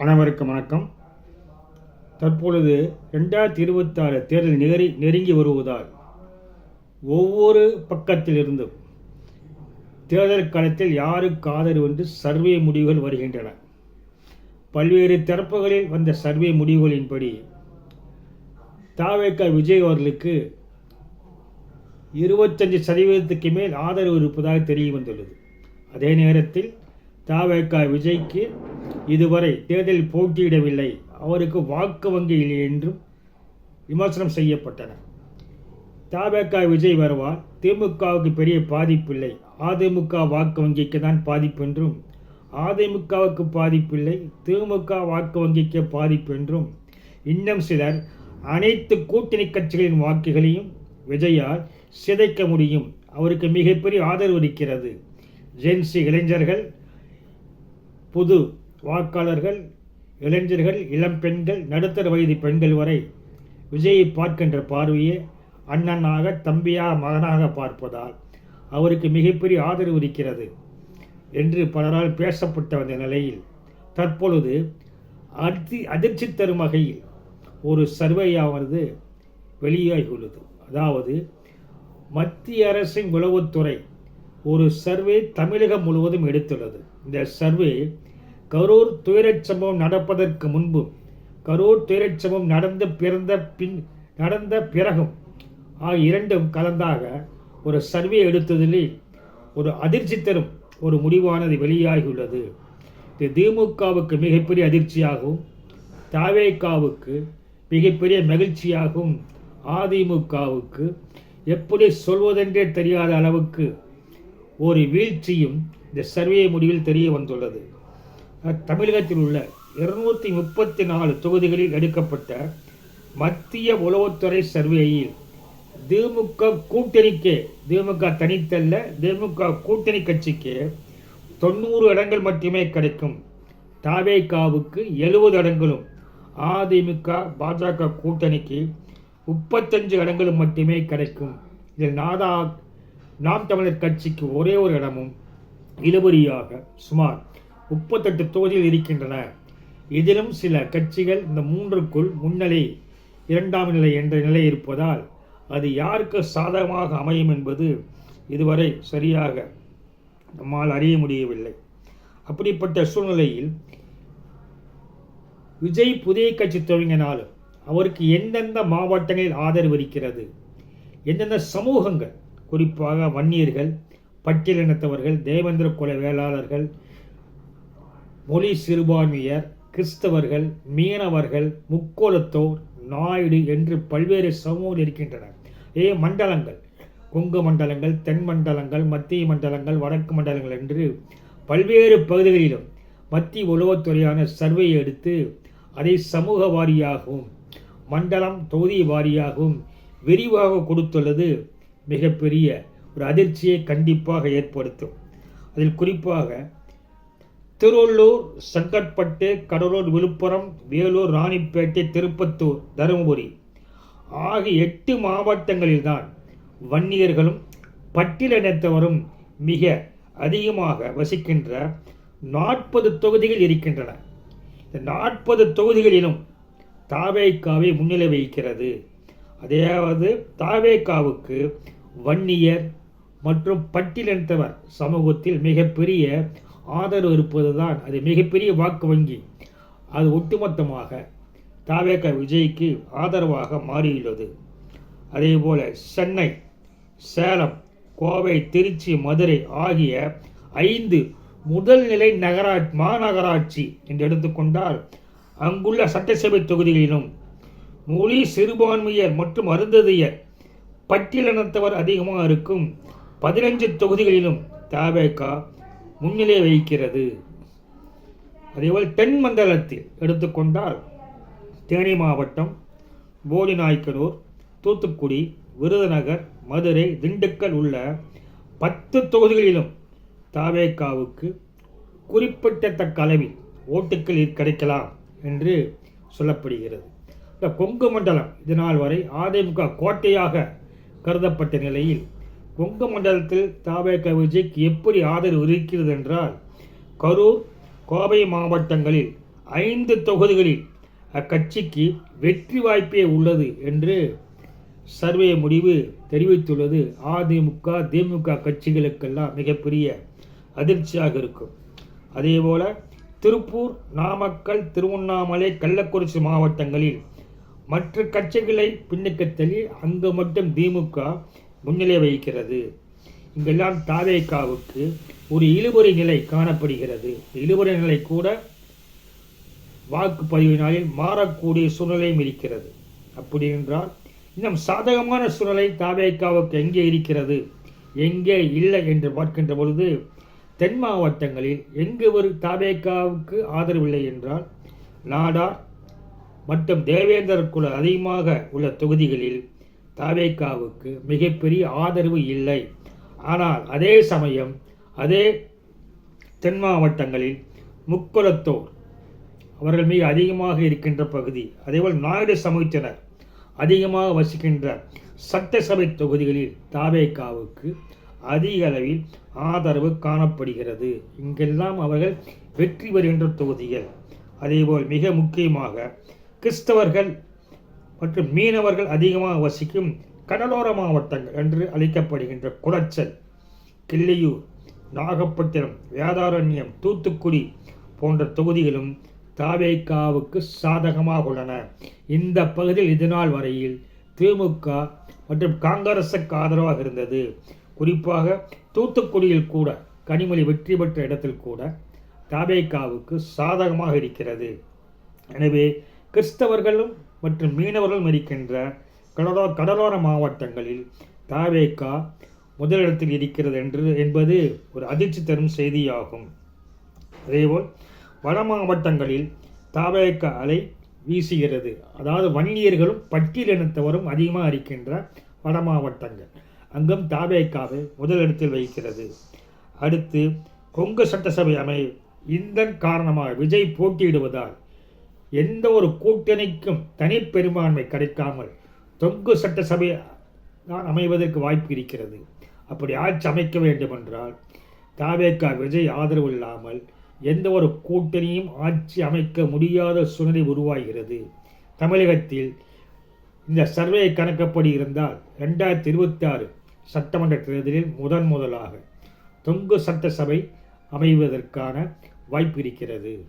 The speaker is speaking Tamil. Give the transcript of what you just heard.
அனைவருக்கும் வணக்கம். தற்பொழுது ரெண்டாயிரத்தி இருபத்தாறு தேர்தல் நெறி நெருங்கி வருவதால் ஒவ்வொரு பக்கத்திலிருந்தும் தேர்தல் களத்தில் யாருக்கு ஆதரவு என்று சர்வே முடிவுகள் வருகின்றன. பல்வேறு தரப்புகளில் வந்த சர்வே முடிவுகளின்படி தாவேக்கா விஜய் அவர்களுக்கு இருபத்தஞ்சு சதவீதத்துக்கு மேல் ஆதரவு இருப்பதாக தெரிய வந்துள்ளது அதே நேரத்தில் தாவேக்கா விஜய்க்கு இதுவரை தேர்தலில் போட்டியிடவில்லை. அவருக்கு வாக்கு வங்கி இல்லை என்றும் விமர்சனம் செய்யப்பட்டன. தாவேக்கா விஜய் வருவார். திமுகவுக்கு பெரிய பாதிப்பில்லை அதிமுக வாக்கு வங்கிக்கு தான் பாதிப்பு என்றும் அதிமுகவுக்கு பாதிப்பில்லை திமுக வாக்கு வங்கிக்கு பாதிப்பு என்றும் இன்னும் சிலர் அனைத்து கூட்டணி கட்சிகளின் வாக்குகளையும் விஜயால் சிதைக்க முடியும். அவருக்கு மிகப்பெரிய ஆதரவு இருக்கிறது. ஜென்சி இளைஞர்கள் புது வாக்காளர்கள் இளைஞர்கள் இளம் பெண்கள் நடுத்தர வயது பெண்கள் வரை விஜயை பார்க்கின்ற பார்வையே அண்ணனாக தம்பியாக மகனாக பார்ப்பதால் அவருக்கு மிகப்பெரிய ஆதரவு இருக்கிறது என்று பலரால் பேசப்பட்ட வந்த நிலையில் தற்பொழுது அதி அதிர்ச்சி தரும் வகையில் ஒரு சர்வேயாவது வெளியாகியுள்ளது. அதாவது மத்திய அரசின் உளவுத்துறை ஒரு சர்வே தமிழகம் முழுவதும் எடுத்துள்ளது. இந்த சர்வே கரூர் துயரச் சம்பவம் நடப்பதற்கு முன்பு கரூர் துயரச் சம்பவம் பிறந்த பின் நடந்த பிறகும் ஆகிய இரண்டும் கலந்தாக ஒரு சர்வே எடுத்ததிலே ஒரு அதிர்ச்சி தரும் ஒரு முடிவானது வெளியாகியுள்ளது. இது திமுகவுக்கு மிகப்பெரிய அதிர்ச்சியாகவும் தாவேகாவுக்கு மிகப்பெரிய மகிழ்ச்சியாகவும் அதிமுகவுக்கு எப்படி சொல்வதென்றே தெரியாத அளவுக்கு ஒரு வீழ்ச்சியும் இந்த சர்வே முடிவில் தெரிய வந்துள்ளது. தமிழகத்தில் உள்ள இருநூத்தி முப்பத்தி நாலு தொகுதிகளில் எடுக்கப்பட்ட மத்திய உளவுத்துறை சர்வேயில் திமுக கூட்டணிக்கு திமுக தனித்தல்ல திமுக கூட்டணி கட்சிக்கு தொண்ணூறு இடங்கள் மட்டுமே கிடைக்கும். தாவேகாவுக்கு எழுபது இடங்களும் அதிமுக பாஜக கூட்டணிக்கு முப்பத்தஞ்சு இடங்களும் மட்டுமே கிடைக்கும். இதில் நாதா நாம் தமிழர் கட்சிக்கு ஒரே ஒரு இடமும் இழுபறியாக சுமார் முப்பத்தெட்டு தொகுதிகள் இருக்கின்றன. இதிலும் சில கட்சிகள் இந்த மூன்றுக்குள் முன்னிலை இரண்டாம் நிலை என்ற நிலை இருப்பதால் அது யாருக்கு சாதகமாக அமையும் என்பது இதுவரை சரியாக நம்மால் அறிய முடியவில்லை. அப்படிப்பட்ட சூழ்நிலையில் விஜய் புதிய கட்சி துவங்கினாலும் அவருக்கு எந்தெந்த மாவட்டங்களில் ஆதரவு இருக்கிறது? எந்தெந்த சமூகங்கள்? குறிப்பாக வன்னியர்கள் பட்டியலினத்தவர்கள் தேவேந்திர குல வேளாளர்கள் மொழி சிறுபான்மையர் கிறிஸ்தவர்கள் மீனவர்கள் முக்கோலத்தோர் நாயுடு என்று பல்வேறு சமூகங்கள் இருக்கின்றன. ஏ மண்டலங்கள். கொங்கு மண்டலங்கள் தென் மண்டலங்கள் மத்திய மண்டலங்கள் வடக்கு மண்டலங்கள் என்று பல்வேறு பகுதிகளிலும் மத்திய உளவுத்துறையான சர்வே எடுத்து அதை சமூக வாரியாகவும் மண்டலம் தொகுதி வாரியாகவும் விரிவாக கொடுத்துள்ளது மிகப்பெரிய ஒரு அதிர்ச்சியை கண்டிப்பாக ஏற்படுத்தும். அதில் குறிப்பாக திருவள்ளூர் செங்கற்பட்டு கடலூர் விழுப்புரம் வேலூர் ராணிப்பேட்டை திருப்பத்தூர் தருமபுரி ஆகிய எட்டு மாவட்டங்களில்தான் வன்னியர்களும் பட்டியலினத்தவரும் மிக அதிகமாக வசிக்கின்ற நாற்பது தொகுதிகள் இருக்கின்றன. இந்த நாற்பது தொகுதிகளிலும் தாவேக்காவை முன்னிலை வகிக்கிறது. அதாவது தாவேக்காவுக்கு வன்னியர் மற்றும் பட்டியலினத்தவர் சமூகத்தில் மிகப்பெரிய ஆதரவு இருப்பது தான் அது மிகப்பெரிய வாக்கு வங்கி. அது ஒட்டுமொத்தமாக தாவேக விஜய்க்கு ஆதரவாக மாறியுள்ளது. அதேபோல சென்னை சேலம் கோவை திருச்சி மதுரை ஆகிய ஐந்து முதல்நிலை நகரா மாநகராட்சி என்று எடுத்துக்கொண்டால் அங்குள்ள சட்டசபை தொகுதிகளிலும் மொழி சிறுபான்மையர் மற்றும் அருந்ததியர் பட்டியலினத்தவர் அதிகமாக இருக்கும் பதினஞ்சு தொகுதிகளிலும் தாவேகா முன்னிலை வகிக்கிறது அதேபோல் தென் மண்டலத்தில் எடுத்துக்கொண்டால் தேனி மாவட்டம் போடிநாய்க்கனூர் தூத்துக்குடி விருதுநகர் மதுரை திண்டுக்கல் உள்ள பத்து தொகுதிகளிலும் தாவேக்காவுக்கு குறிப்பிடத்தக்க அளவில் ஓட்டுக்கள் கிடைக்கலாம் என்று சொல்லப்படுகிறது. இந்த கொங்கு மண்டலம் இதனால் வரை அதிமுக கோட்டையாக கருதப்பட்ட நிலையில் கொங்கு மண்டலத்தில் தாவேக விஜய்க்கு எப்படி ஆதரவு இருக்கிறது என்றால் கரூர் கோவை மாவட்டங்களில் ஐந்து தொகுதிகளில் அக்கட்சிக்கு வெற்றி வாய்ப்பே உள்ளது என்று சர்வே முடிவு தெரிவித்துள்ளது. அதிமுக திமுக கட்சிகளுக்கெல்லாம் மிகப்பெரிய அதிர்ச்சியாக இருக்கும். அதேபோல திருப்பூர் நாமக்கல் திருவண்ணாமலை கள்ளக்குறிச்சி மாவட்டங்களில் மற்ற கட்சிகளை பின்னுக்கு தள்ளி அங்கு மட்டும் திமுக முன்னிலை வகிக்கிறது. இங்கெல்லாம் தாவேக்காவுக்கு ஒரு இழுபறி நிலை காணப்படுகிறது. இழுபறி நிலை கூட வாக்குப்பதிவினாலில் மாறக்கூடிய சூழ்நிலையும் இருக்கிறது. அப்படி என்றால் இன்னும் சாதகமான சூழ்நிலை தாவேக்காவுக்கு எங்கே இருக்கிறது? எங்கே இல்லை என்று பார்க்கின்ற பொழுது தென் மாவட்டங்களில் எங்கு ஒரு தாவேக்காவுக்கு ஆதரவில்லை என்றால் நாடார் மற்றும் தேவேந்தர் குல அதிகமாக உள்ள தொகுதிகளில் தாவேக்காவுக்கு மிகப்பெரிய ஆதரவு இல்லை. ஆனால் அதே சமயம் அதே தென் மாவட்டங்களில் முக்குலத்தோர் அவர்கள் மிக அதிகமாக இருக்கின்ற பகுதி அதேபோல் நாயுடு சமூகத்தினர் அதிகமாக வசிக்கின்ற சட்டசபை தொகுதிகளில் தாவேக்காவுக்கு அதிக அளவில் ஆதரவு காணப்படுகிறது. இங்கெல்லாம் அவர்கள் வெற்றி பெறுகின்ற தொகுதிகள். அதேபோல் மிக முக்கியமாக கிறிஸ்தவர்கள் மற்றும் மீனவர்கள் அதிகமாக வசிக்கும் கடலோர மாவட்டங்கள் என்று அழைக்கப்படுகின்ற குளச்சல் கிள்ளியூர் நாகப்பட்டினம் வேதாரண்யம் தூத்துக்குடி போன்ற தொகுதிகளும் தாவேக்காவுக்கு சாதகமாக உள்ளன. இந்த பகுதியில் இதுநாள் வரையில் திமுக மற்றும் காங்கிரசுக்கு ஆதரவாக இருந்தது. குறிப்பாக தூத்துக்குடியில் கூட கனிமொழி வெற்றி பெற்ற இடத்தில் கூட தாபேக்காவுக்கு சாதகமாக இருக்கிறது. எனவே கிறிஸ்தவர்களும் மற்றும் மீனவர்களும் இருக்கின்ற கடலோ கடலோர மாவட்டங்களில் தாவேக்கா முதலிடத்தில் இருக்கிறது என்று என்பது ஒரு அதிர்ச்சி தரும் செய்தியாகும். அதேபோல் வட மாவட்டங்களில் தாவேக்கா அலை வீசுகிறது. அதாவது வன்னியர்களும் பட்டியலினத்தவரும் அதிகமாக இருக்கின்ற வட மாவட்டங்கள். அங்கும் தாவேக்காவை முதலிடத்தில் வைக்கிறது. அடுத்து கொங்கு சட்டசபை அமை இதன் காரணமாக விஜய் போட்டியிடுவதால் எந்த ஒரு கூட்டணிக்கும் தனிப்பெரும்பான்மை கிடைக்காமல் தொங்கு சட்டசபை தான் அமைவதற்கு வாய்ப்பு இருக்கிறது. அப்படி ஆட்சி அமைக்க வேண்டுமென்றால் தாவேக்கா விஜய் ஆதரவு இல்லாமல் எந்த ஒரு கூட்டணியும் ஆட்சி அமைக்க முடியாத சூழ்நிலை உருவாகிறது. தமிழகத்தில் இந்த சர்வே கணக்கப்படி இருந்தால் ரெண்டாயிரத்தி இருபத்தி ஆறு சட்டமன்ற தேர்தலில் முதன் முதலாக தொங்கு சட்டசபை அமைவதற்கான வாய்ப்பு இருக்கிறது.